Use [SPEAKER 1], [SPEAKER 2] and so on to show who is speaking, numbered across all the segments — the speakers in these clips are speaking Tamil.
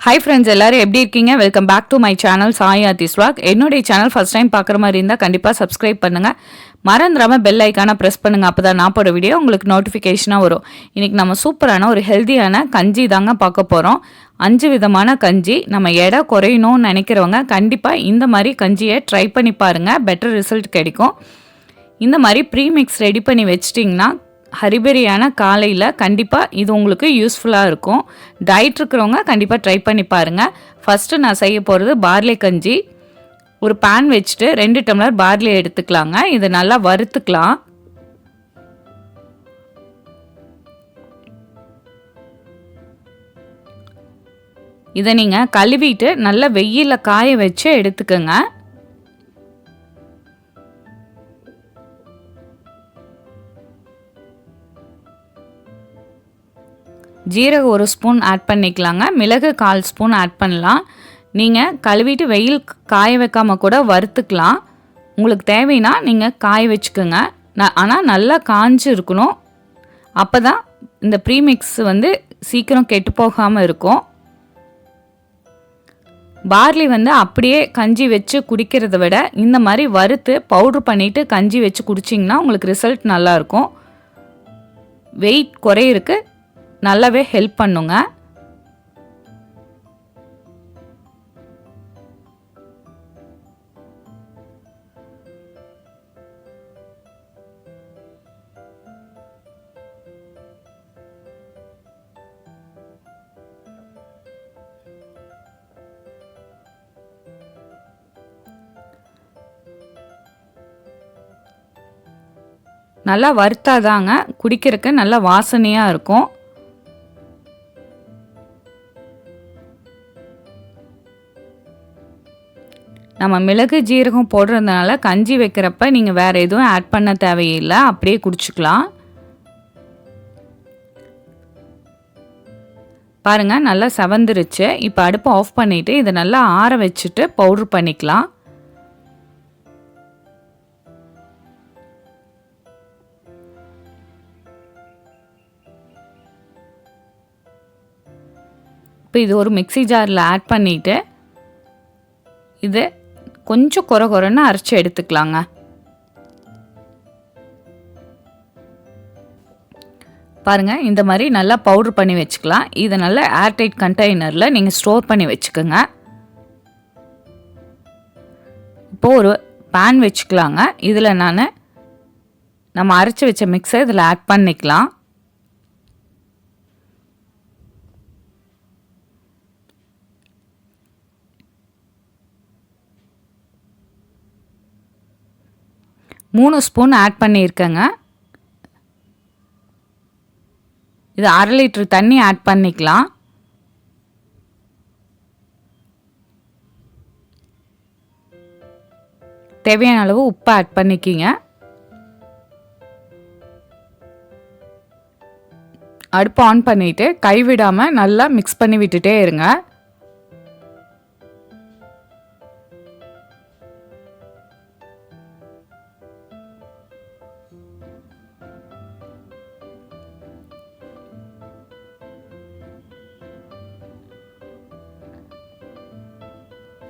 [SPEAKER 1] ஹை ஃப்ரெண்ட்ஸ் எல்லாரும் எப்படி இருக்கீங்க? Welcome back to my channel Sai artist vlog என்னுடைய சேனல் ஃபர்ஸ்ட் டைம் பார்க்குற மாதிரி இருந்தால் கண்டிப்பாக சப்ஸ்கிரைப் பண்ணுங்கள் மறந்துடாமல் பெல் ஐக்கானை ப்ரெஸ் பண்ணுங்கள் அப்போ தான் நான் போட வீடியோ உங்களுக்கு நோட்டிஃபிகேஷனாக வரும். இன்றைக்கி நம்ம சூப்பரான ஒரு ஹெல்த்தியான கஞ்சி தாங்க பார்க்க போகிறோம் அஞ்சு விதமான கஞ்சி. நம்ம எடை குறையணும்னு நினைக்கிறவங்க கண்டிப்பாக இந்த மாதிரி கஞ்சியை ட்ரை பண்ணி பாருங்கள் பெட்டர் ரிசல்ட் கிடைக்கும். இந்த மாதிரி ப்ரீமிக்ஸ் ரெடி பண்ணி வச்சிட்டிங்கன்னா ஹரிபரியான காலையில் கண்டிப்பாக இது உங்களுக்கு யூஸ்ஃபுல்லாக இருக்கும். டயட் இருக்கிறவங்க கண்டிப்பாக ட்ரை பண்ணி பாருங்கள் ஃபஸ்ட்டு நான் செய்ய போகிறது பார்லி கஞ்சி. ஒரு பேன் வச்சுட்டு ரெண்டு டம்ளர் பார்லி எடுத்துக்கலாங்க. இதை நல்லா வறுத்துக்கலாம். இதை நீங்கள் கழுவிட்டு நல்லா வெயிலில் காய வச்சு எடுத்துக்கோங்க. ஜீரகம் ஒரு ஸ்பூன் ஆட் பண்ணிக்கலாங்க. மிளகு கால் ஸ்பூன் ஆட் பண்ணலாம். நீங்கள் கழுவிட்டு வெயில் காய வைக்காமல் கூட வறுத்துக்கலாம். உங்களுக்கு தேவைன்னா நீங்கள் காய வச்சுக்கோங்க. நான் ஆனால் நல்லா காஞ்சு இருக்கணும். அப்போ தான் இந்த ப்ரீமிக்ஸ் வந்து சீக்கிரம் கெட்டு போகாமல் இருக்கும். பார்லி வந்து அப்படியே கஞ்சி வச்சு குடிக்கிறத விட இந்த மாதிரி வறுத்து பவுட்ரு பண்ணிவிட்டு கஞ்சி வச்சு குடிச்சிங்கன்னா உங்களுக்கு ரிசல்ட் நல்லாயிருக்கும் வெயிட் குறையிருக்கு. நல்லாவே ஹெல்ப் பண்ணுங்க. நல்லா வறுத்தாதாங்க குடிக்கிறதுக்கு நல்லா வாசனையாக இருக்கும். நம்ம மிளகு ஜீரகம் போடுறதுனால கஞ்சி வைக்கிறப்ப நீங்கள் வேறு எதுவும் ஆட் பண்ண தேவையில்லை. அப்படியே குடிச்சுக்கலாம். பாருங்கள் நல்லா செவந்துருச்சு. இப்போ அடுப்பை ஆஃப் பண்ணிவிட்டு இதை நல்லா ஆற வச்சுட்டு பவுட்ரு பண்ணிக்கலாம். இப்போ இது ஒரு மிக்சி ஜாரில் ஆட் பண்ணிவிட்டு இது கொஞ்சம் குறை குறைன்னு அரைச்சி எடுத்துக்கலாங்க. பாருங்கள் இந்த மாதிரி நல்லா பவுட்ரு பண்ணி வச்சுக்கலாம். இதை நல்லா ஏர்டைட் கண்டெய்னரில் நீங்கள் ஸ்டோர் பண்ணி வச்சுக்கோங்க. இப்போது ஒரு பேன் வச்சுக்கலாங்க. இதில் நான் நம்ம அரைச்சி வச்ச மிக்ஸை இதில் ஆட் பண்ணிக்கலாம். மூணு ஸ்பூன் ஆட் பண்ணியிருக்கேங்க. இது அரை லிட்ரு தண்ணி ஆட் பண்ணிக்கலாம். தேவையான அளவு உப்பு ஆட் பண்ணிக்கிங்க. அடுப்பு ஆன் பண்ணிவிட்டு கைவிடாமல் நல்லா மிக்ஸ் பண்ணி விட்டுட்டே இருங்க.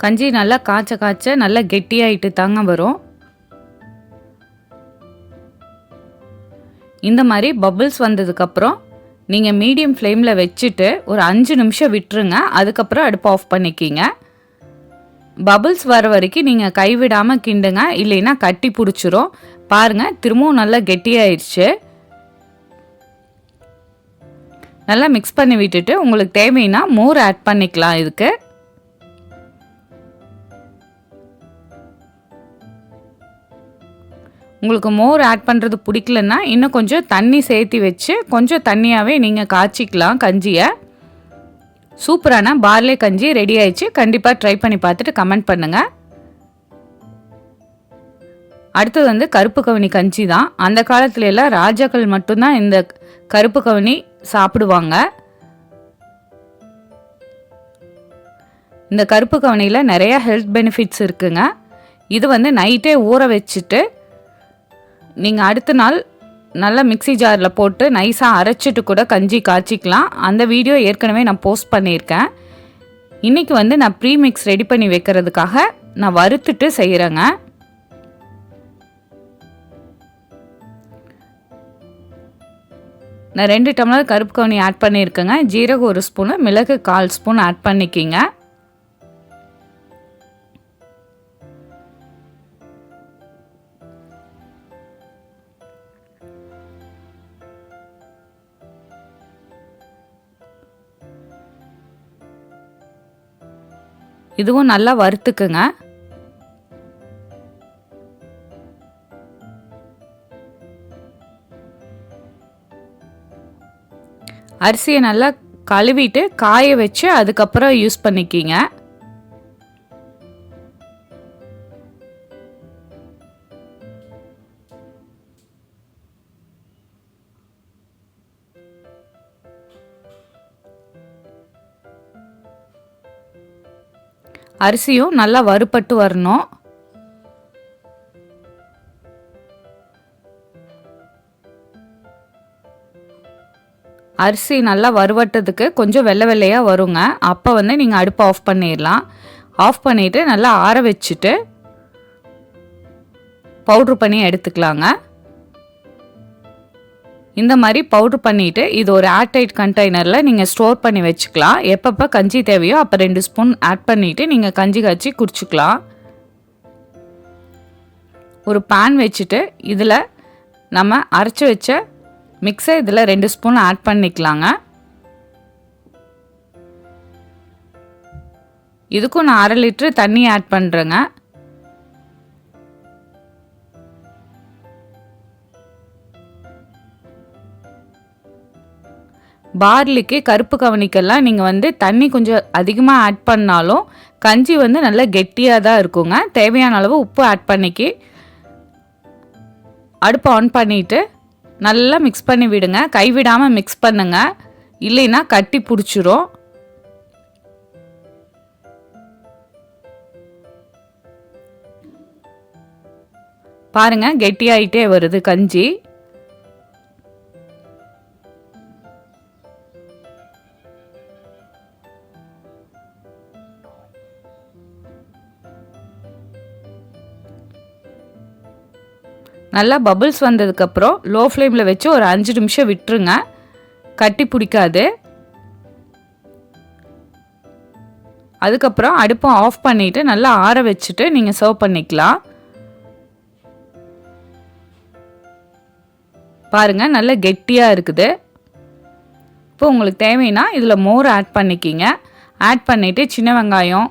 [SPEAKER 1] கஞ்சி நல்லா காய்ச்ச காய்ச்ச நல்லா கெட்டியாயிட்டு தாங்க வரும். இந்த மாதிரி பபிள்ஸ் வந்ததுக்கப்புறம் நீங்கள் மீடியம் ஃப்ளேமில் வச்சுட்டு ஒரு அஞ்சு நிமிஷம் விட்டுருங்க. அதுக்கப்புறம் அடுப்பு ஆஃப் பண்ணிக்கிங்க. பபிள்ஸ் வர வரைக்கும் நீங்கள் கைவிடாமல் கிண்டுங்க. இல்லைன்னா கட்டி பிடிச்சிரும். பாருங்கள் திரும்பவும் நல்லா கெட்டியாயிடுச்சு நல்லா மிக்ஸ் பண்ணி விட்டுட்டு உங்களுக்கு தேவைன்னா மோர் ஆட் பண்ணிக்கலாம் இதுக்கு. உங்களுக்கு மோர் ஆட் பண்ணுறது பிடிக்கலன்னா இன்னும் கொஞ்சம் தண்ணி சேர்த்தி வச்சு கொஞ்சம் தண்ணியாகவே நீங்கள் காய்ச்சிக்கலாம் கஞ்சியை. சூப்பரான பார்லே கஞ்சி ரெடி ஆயிடுச்சு. கண்டிப்பாக ட்ரை பண்ணி பார்த்துட்டு கமெண்ட் பண்ணுங்கள் அடுத்தது வந்து கருப்பு கவனி கஞ்சி தான். அந்த காலத்துல எல்லாம் ராஜாக்கள் மட்டும்தான் இந்த கருப்பு கவனி சாப்பிடுவாங்க. இந்த கருப்பு கவனியில் நிறையா ஹெல்த் பெனிஃபிட்ஸ் இருக்குங்க. இது வந்து நைட்டே ஊற வச்சுட்டு நீங்கள் அடுத்த நாள் நல்லா மிக்சி ஜாரில் போட்டு நைஸாக அரைச்சிட்டு கூட கஞ்சி காய்ச்சிக்கலாம். அந்த வீடியோ ஏற்கனவே நான் போஸ்ட் பண்ணியிருக்கேன். இன்றைக்கி வந்து நான் ப்ரீ மிக்ஸ் ரெடி பண்ணி வைக்கிறதுக்காக நான் வறுத்துட்டு செய்கிறேங்க நான் ரெண்டு டம்ளர் கருப்பு கவுனி ஆட் பண்ணியிருக்கேங்க. ஜீரகம் ஒரு ஸ்பூனு மிளகு கால் ஸ்பூன் ஆட் பண்ணிக்கிங்க. இதுவும் நல்லா வறுத்துக்குங்க. அரிசியை நல்லா கழுவிட்டு காய வச்சு அதுக்கப்புறம் யூஸ் பண்ணிக்கிங்க. அரிசியும் நல்லா வறுபட்டு வரணும். அரிசி நல்லா வறுவட்டதுக்கு கொஞ்சம் வெள்ளை வெள்ளையாக வருங்க. அப்போ வந்து நீங்கள் அடுப்பை ஆஃப் பண்ணிடலாம். ஆஃப் பண்ணிவிட்டு நல்லா ஆற வச்சுட்டு பவுட்ரு பண்ணி எடுத்துக்கலாங்க. இந்த மாதிரி பவுட்ரு பண்ணிவிட்டு இது ஒரு ஏர்டைட் கண்டெய்னரில் நீங்கள் ஸ்டோர் பண்ணி வச்சுக்கலாம். எப்பப்போ கஞ்சி தேவையோ அப்போ ரெண்டு ஸ்பூன் ஆட் பண்ணிவிட்டு நீங்கள் கஞ்சி காய்ச்சி குடிச்சிக்கலாம். ஒரு பேன் வச்சுட்டு இதில் நம்ம அரைச்சி வச்ச மிக்ஸை இதில் ரெண்டு ஸ்பூன் ஆட் பண்ணிக்கலாங்க. இதுக்கும் நான் அரை லிட்ரு தண்ணி ஆட் பண்ணுறேங்க பார்லிக்கு கருப்பு கவனிக்கெல்லாம் நீங்கள் வந்து தண்ணி கொஞ்சம் அதிகமாக ஆட் பண்ணாலும் கஞ்சி வந்து நல்லா கெட்டியாக தான் இருக்குங்க. தேவையான அளவு உப்பு ஆட் பண்ணிக்கி அடுப்பை ஆன் பண்ணிவிட்டு நல்லா மிக்ஸ் பண்ணி விடுங்க. கைவிடாமல் மிக்ஸ் பண்ணுங்க. இல்லைன்னா கட்டி பிடிச்சிரும். பாருங்கள் கெட்டியாயிட்டே வருது கஞ்சி. நல்லா பபுள்ஸ் வந்ததுக்கப்புறம் லோ ஃப்ளேமில் வச்சு ஒரு அஞ்சு நிமிஷம் விட்டுருங்க. கட்டி பிடிக்காது. அதுக்கப்புறம் அடுப்பை ஆஃப் பண்ணிவிட்டு நல்லா ஆற வச்சுட்டு நீங்கள் சர்வ் பண்ணிக்கலாம். பாருங்கள் நல்லா கெட்டியாக இருக்குது. இப்போ உங்களுக்கு தேவைன்னா இதில் மோர் ஆட் பண்ணிக்கிங்க. ஆட் பண்ணிவிட்டு சின்ன வெங்காயம்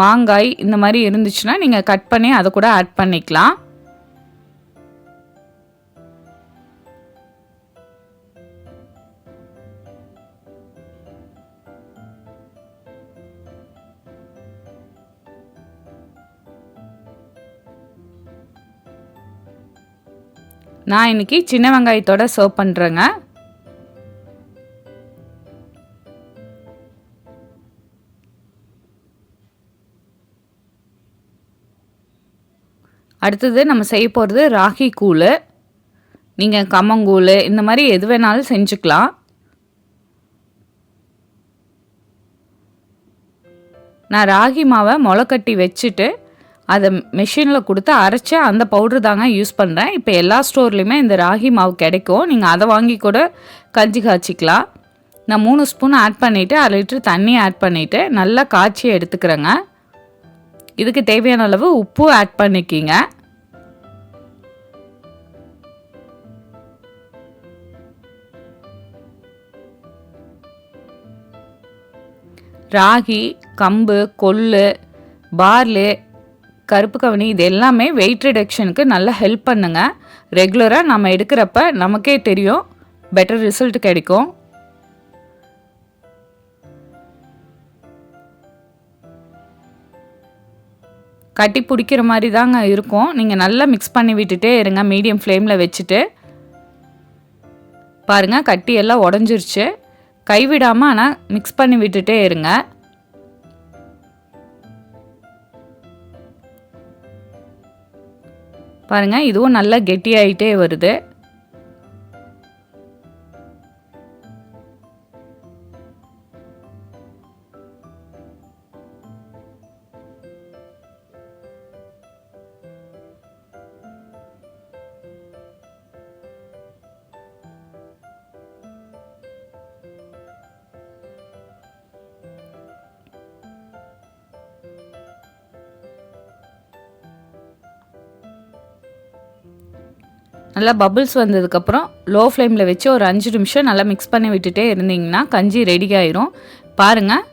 [SPEAKER 1] மாங்காய் இந்த மாதிரி இருந்துச்சுன்னா நீங்கள் கட் பண்ணி அதை கூட ஆட் பண்ணிக்கலாம். நான் இன்னைக்கு சின்ன வெங்காயத்தோட சர்வ் பண்ணுறேங்க அடுத்தது நம்ம செய்ய போகிறது ராகி கூழ். நீங்கள் கம்மங்கூழ் இந்த மாதிரி எது வேணாலும் செஞ்சுக்கலாம். நான் ராகி மாவை முளைக்கட்டி வச்சுட்டு அதை மிஷினில் கொடுத்து அரைச்சி அந்த பவுட்ரு தாங்க யூஸ் பண்ணுறேன் இப்போ எல்லா ஸ்டோர்லேயுமே இந்த ராகி மாவு கிடைக்கும். நீங்கள் அதை வாங்கி கூட கஞ்சி காய்ச்சிக்கலாம். நான் மூணு ஸ்பூன் ஆட் பண்ணிவிட்டு அரை லிட்டர் தண்ணி ஆட் பண்ணிவிட்டு நல்லா காய்ச்சி எடுத்துக்கிறேங்க. இதுக்கு தேவையான அளவு உப்பு ஆட் பண்ணிக்கிங்க. ராகி கம்பு கொள்ளு பார்லு கருப்பு கவனி இது எல்லாமே வெயிட் ரிடக்ஷனுக்கு நல்லா ஹெல்ப் பண்ணுங்க. ரெகுலராக நம்ம எடுக்கிறப்ப நமக்கே தெரியும். பெட்டர் ரிசல்ட் கிடைக்கும். கட்டி பிடிக்கிற மாதிரி தாங்க இருக்கும். நீங்கள் நல்லா மிக்ஸ் பண்ணி விட்டுட்டே இருங்க. மீடியம் ஃப்ளேமில் வச்சுட்டு. பாருங்கள் கட்டி எல்லாம் உடஞ்சிருச்சு. கைவிடாமல் ஆனால் மிக்ஸ் பண்ணி விட்டுட்டே இருங்க. பாருங்கள் இதுவும் நல்லா கெட்டியாயிட்டே வருது. நல்லா பபுள்ஸ் வந்ததுக்கப்புறம் லோ ஃப்ளேமில் வச்சு ஒரு அஞ்சு நிமிஷம் நல்லா மிக்ஸ் பண்ணி விட்டுட்டே இருந்தீங்கன்னா கஞ்சி ரெடி ஆயிரும். பாருங்கள்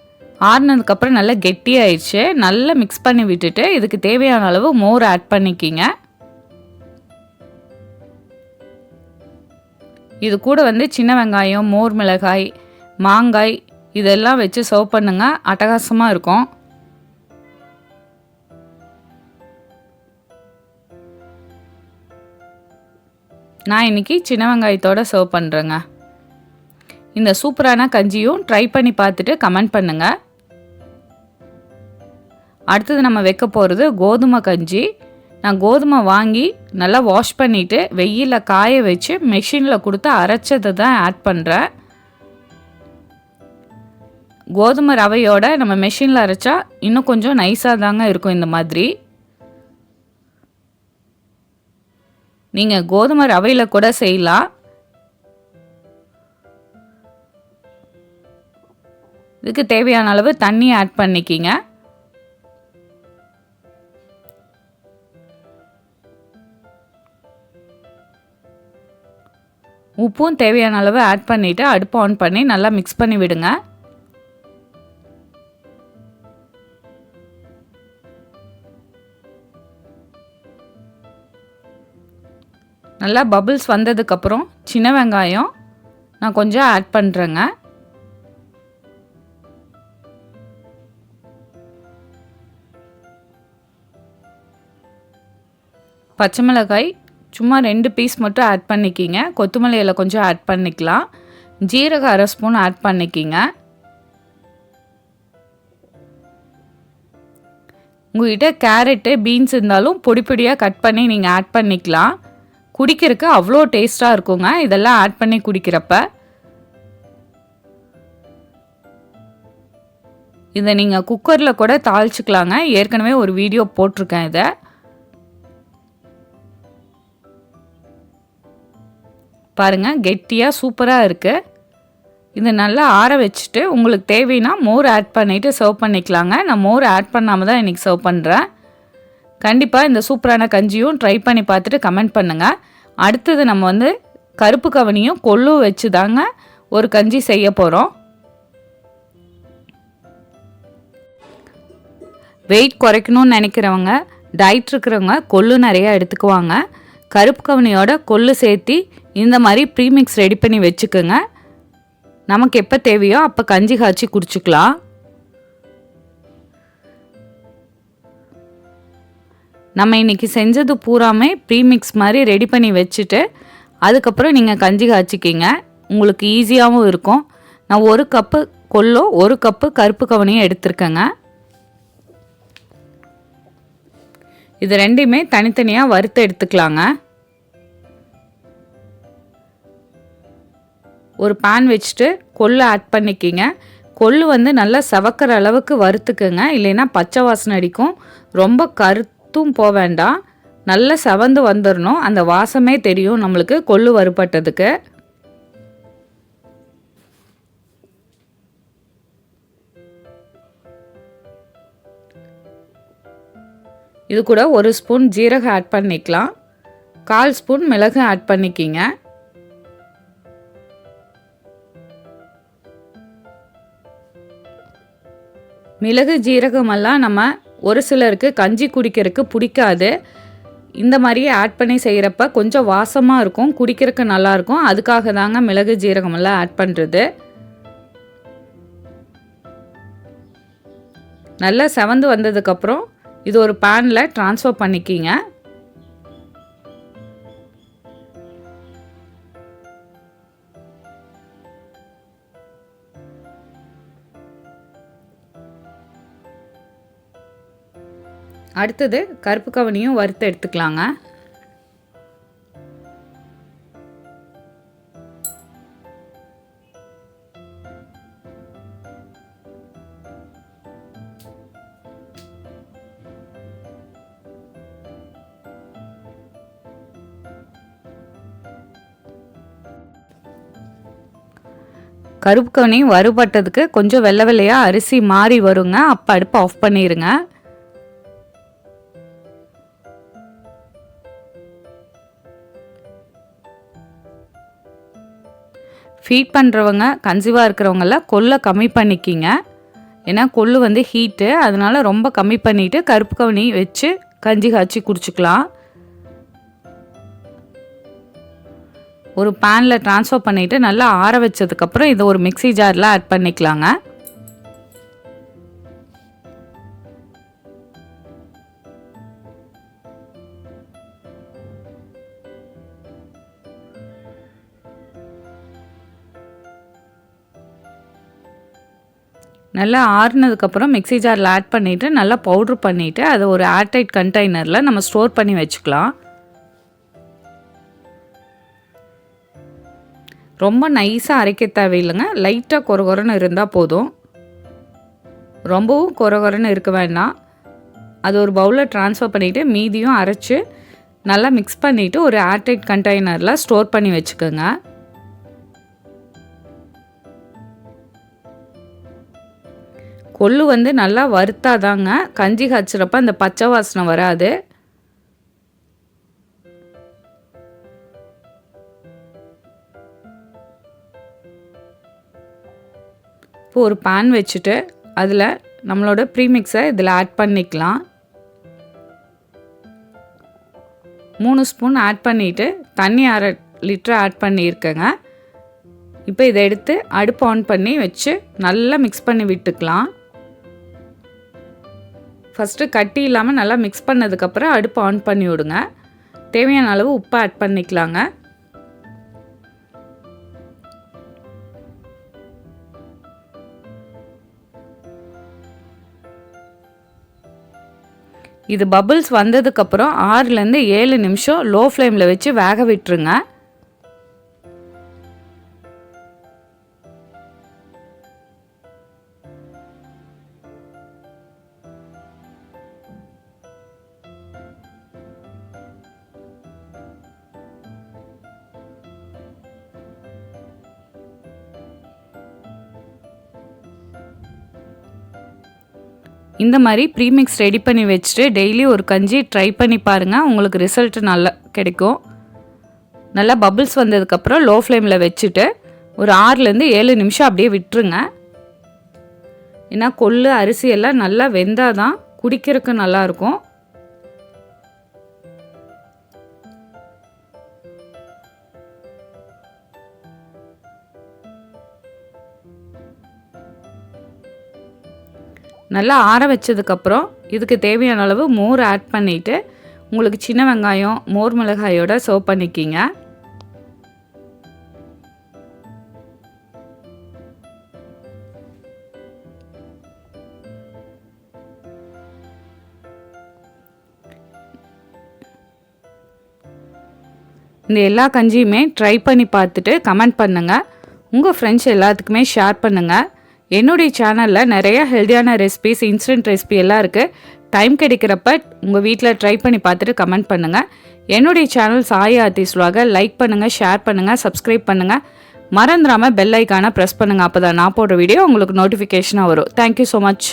[SPEAKER 1] ஆறுனதுக்கப்புறம் நல்லா கெட்டியாயிடுச்சு நல்லா மிக்ஸ் பண்ணி விட்டுட்டு இதுக்கு தேவையான அளவு மோர் ஆட் பண்ணிக்கிங்க. இது கூட வந்து சின்ன வெங்காயம் மோர் மிளகாய் மாங்காய் இதெல்லாம் வச்சு சர்வ் பண்ணுங்கள் அட்டகாசமாக இருக்கும். நான் இன்றைக்கி சின்ன வெங்காயத்தோடு சர்வ் பண்ணுறேங்க இந்த சூப்பரான கஞ்சியும் ட்ரை பண்ணி பார்த்துட்டு கமெண்ட் பண்ணுங்கள் அடுத்தது நம்ம வைக்க போகிறது கோதுமை கஞ்சி. நான் கோதுமை வாங்கி நல்லா வாஷ் பண்ணிவிட்டு வெயிலில் காய வச்சு மெஷினில் கொடுத்து அரைச்சதை தான் ஆட் பண்ணுறேன் கோதுமை ரவையோட நம்ம மெஷினில் அரைச்சா இன்னும் கொஞ்சம் நைஸாக தாங்க இருக்கும் இந்த மாதிரி. நீங்கள் கோதுமை ரவையில் கூட செய்யலாம். இதுக்கு தேவையான அளவு தண்ணி ஆட் பண்ணிக்கிங்க. உப்பும் தேவையான அளவு ஆட் பண்ணிவிட்டு அடுப்பு ஆன் பண்ணி நல்லா மிக்ஸ் பண்ணி விடுங்க. நல்லா பபுள்ஸ் வந்ததுக்கப்புறம் சின்ன வெங்காயம் நான் கொஞ்சம் ஆட் பண்ணுறேங்க பச்சை மிளகாய் சும்மா ரெண்டு பீஸ் மட்டும் ஆட் பண்ணிக்கிங்க. கொத்தமல்லியில் கொஞ்சம் ஆட் பண்ணிக்கலாம். ஜீரகம் அரை ஸ்பூன் ஆட் பண்ணிக்கிங்க. உங்கள்கிட்ட கேரட்டு பீன்ஸ் இருந்தாலும் பொடி பொடியாக கட் பண்ணி நீங்கள் ஆட் பண்ணிக்கலாம். குடிக்கிறதுக்கு அவ்வளோ டேஸ்ட்டாக இருக்குங்க. இதெல்லாம் ஆட் பண்ணி குடிக்கிறப்ப. இதை நீங்கள் குக்கரில் கூட தாளிச்சிக்கலாங்க. ஏற்கனவே ஒரு வீடியோ போட்டிருக்கேன் இதை. பாருங்கள் கெட்டியாக சூப்பராக இருக்குது இது நல்லா ஆற வச்சுட்டு உங்களுக்கு தேவைன்னா மோர் ஆட் பண்ணிவிட்டு சர்வ் பண்ணிக்கலாங்க. நான் மோர் ஆட் பண்ணாமல் தான் இன்றைக்கி சர்வ் பண்ணுறேன் கண்டிப்பாக இந்த சூப்பரான கஞ்சியும் ட்ரை பண்ணி பார்த்துட்டு கமெண்ட் பண்ணுங்கள் அடுத்தது நம்ம வந்து கருப்பு கவனியும் கொள்ளும் வச்சு தாங்க ஒரு கஞ்சி செய்ய போகிறோம் வெயிட் குறைக்கணும்னு நினைக்கிறவங்க டயட் இருக்கிறவங்க கொள்ளு நிறையா எடுத்துக்குவாங்க. கருப்பு கவனியோட கொள்ளு சேர்த்தி இந்த மாதிரி ப்ரீமிக்ஸ் ரெடி பண்ணி வச்சுக்கோங்க. நமக்கு எப்போ தேவையோ அப்போ கஞ்சி காய்ச்சி குடிச்சிக்கலாம். நம்ம இன்றைக்கி செஞ்சது பூராமே ப்ரீமிக்ஸ் மாதிரி ரெடி பண்ணி வச்சுட்டு அதுக்கப்புறம் நீங்கள் கஞ்சி காய்ச்சிக்கிங்க. உங்களுக்கு ஈஸியாகவும் இருக்கும். நான் ஒரு கப்பு கொல்லோ ஒரு கப்பு கருப்பு கவனியும் எடுத்திருக்கேங்க. இது ரெண்டையுமே தனித்தனியாக வறுத்து எடுத்துக்கலாங்க. ஒரு பேன் வச்சுட்டு கொள்ளு ஆட் பண்ணிக்கிங்க. கொள்ளு வந்து நல்லா சவக்கிற அளவுக்கு வறுத்துக்குங்க. இல்லைன்னா பச்சை வாசனை அடிக்கும். ரொம்ப கருத்தும் போக வேண்டாம். நல்லா செவந்து வந்துடணும் அந்த வாசமே தெரியும் நம்மளுக்கு. கொள்ளு வறுப்பட்டதுக்கு இது கூட ஒரு ஸ்பூன் ஜீரகம் ஆட் பண்ணிக்கலாம். கால் ஸ்பூன் மிளகு ஆட் பண்ணிக்கிங்க. மிளகு ஜீரகமெல்லாம் நம்ம ஒரு சிலருக்கு கஞ்சி குடிக்கிறதுக்கு பிடிக்காது. இந்த மாதிரியே ஆட் பண்ணி செய்கிறப்ப கொஞ்சம் வாசமாக இருக்கும் குடிக்கிறதுக்கு நல்லாயிருக்கும் அதுக்காக தாங்க மிளகு ஜீரகமெல்லாம் ஆட் பண்ணுறது நல்லா செவந்து வந்ததுக்கப்புறம் இது ஒரு பேனில் ட்ரான்ஸ்ஃபர் பண்ணிக்கிங்க. அடுத்தது கருப்பு கவனியும் வறுத்து எடுத்துக்கலாங்க. கருப்பு கவனி வறுபட்டதுக்கு கொஞ்சம் வெள்ளை வெள்ளையாக அரிசி மாறி வருங்க. அப்போ அடுப்பு ஆஃப் பண்ணிடுங்க ஃபீட் பண்ணுறவங்க கன்சீவாக இருக்கிறவங்கெல்லாம் கொல்லை கம்மி பண்ணிக்கிங்க. ஏன்னா கொள்ளு வந்து ஹீட்டு அதனால் ரொம்ப கம்மி பண்ணிவிட்டு கருப்பு கவனி வச்சு கஞ்சி காய்ச்சி குடிச்சிக்கலாம். ஒரு பேனில் ட்ரான்ஸ்ஃபர் பண்ணிவிட்டு நல்லா ஆற வச்சதுக்கப்புறம் இதை ஒரு மிக்ஸி ஜாரில் ஆட் பண்ணிக்கலாங்க. நல்லா ஆறுனதுக்கப்புறம் மிக்ஸி ஜாரில் ஆட் பண்ணிவிட்டு நல்லா பவுட்ரு பண்ணிவிட்டு அதை ஒரு ஏர்டைட் கண்டெய்னரில் நம்ம ஸ்டோர் பண்ணி வச்சுக்கலாம். ரொம்ப நைஸாக அரைக்க தேவையில்லைங்க. லைட்டாக குறகுறன்னு இருந்தால் போதும். ரொம்பவும் குறகுறன்னு இருக்க வேண்டாம். அது ஒரு பவுலில் ட்ரான்ஸ்ஃபர் பண்ணிவிட்டு மீதியும் அரைச்சி நல்லா மிக்ஸ் பண்ணிவிட்டு ஒரு ஏர்டைட் கண்டெய்னரில் ஸ்டோர் பண்ணி வச்சுக்கோங்க. கொள்ளு வந்து நல்லா வறுத்தாதாங்க. கஞ்சி காய்ச்சிறப்ப அந்த பச்சை வாசனை வராது. இப்போ ஒரு பேன் வச்சுட்டு அதில் நம்மளோட ப்ரீமிக்ஸை இதில் ஆட் பண்ணிக்கலாம். மூணு ஸ்பூன் ஆட் பண்ணிவிட்டு தண்ணி அரை லிட்டர் ஆட் பண்ணியிருக்கேங்க. இப்போ இதை எடுத்து அடுப்பு ஆன் பண்ணி வச்சு நல்லா மிக்ஸ் பண்ணி விட்டுக்கலாம். ஃபஸ்ட்டு கட்டி இல்லாமல் நல்லா மிக்ஸ் பண்ணதுக்கப்புறம் அடுப்பு ஆன் பண்ணி விடுங்க. தேவையான அளவு உப்பு ஆட் பண்ணிக்கலாங்க. இது பபுள்ஸ் வந்ததுக்கப்புறம் ஆறுலேருந்து ஏழு நிமிஷம் லோ ஃப்ளேமில் வச்சு வேக விட்டுருங்க. இந்த மாதிரி ப்ரீமிக்ஸ் ரெடி பண்ணி வச்சுட்டு டெய்லி ஒரு கஞ்சி ட்ரை பண்ணி பாருங்கள் உங்களுக்கு ரிசல்ட் நல்லா கிடைக்கும். நல்லா பபுள்ஸ் வந்ததுக்கப்புறம் லோ ஃப்ளேமில் வச்சுட்டு ஒரு ஆறுலேருந்து ஏழு நிமிஷம் அப்படியே விட்டுருங்க. ஏன்னா கொள்ளு அரிசி எல்லாம் நல்லா வெந்தால் தான் குடிக்கிறதுக்கு நல்லாயிருக்கும் நல்லா ஆற வச்சதுக்கப்புறம் இதுக்கு தேவையான அளவு மோர் ஆட் பண்ணிவிட்டு உங்களுக்கு சின்ன வெங்காயம் மோர் மிளகாயோட சர்வ் பண்ணிக்கிங்க. இந்த எல்லா கஞ்சியுமே ட்ரை பண்ணி பார்த்துட்டு கமெண்ட் பண்ணுங்கள் உங்கள் ஃப்ரெண்ட்ஸ் எல்லாத்துக்குமே ஷேர் பண்ணுங்கள் என்னுடைய சேனலில் நிறைய ஹெல்த்தியான ரெசிபிஸ் இன்ஸ்டன்ட் ரெசிபி எல்லாம் இருக்குது டைம் கிடைக்கிறப்ப உங்கள் வீட்டில் ட்ரை பண்ணி பார்த்துட்டு கமெண்ட் பண்ணுங்கள் என்னுடைய சேனல் சாய் ஆர்டிஸ்ட்வாக லைக் பண்ணுங்கள் ஷேர் பண்ணுங்கள் சப்ஸ்கிரைப் பண்ணுங்கள் மறந்துடாமல் பெல் ஐக்கானை ப்ரெஸ் பண்ணுங்கள் அப்போ தான் நான் போடுற வீடியோ உங்களுக்கு நோட்டிஃபிகேஷனாக வரும். Thank you so much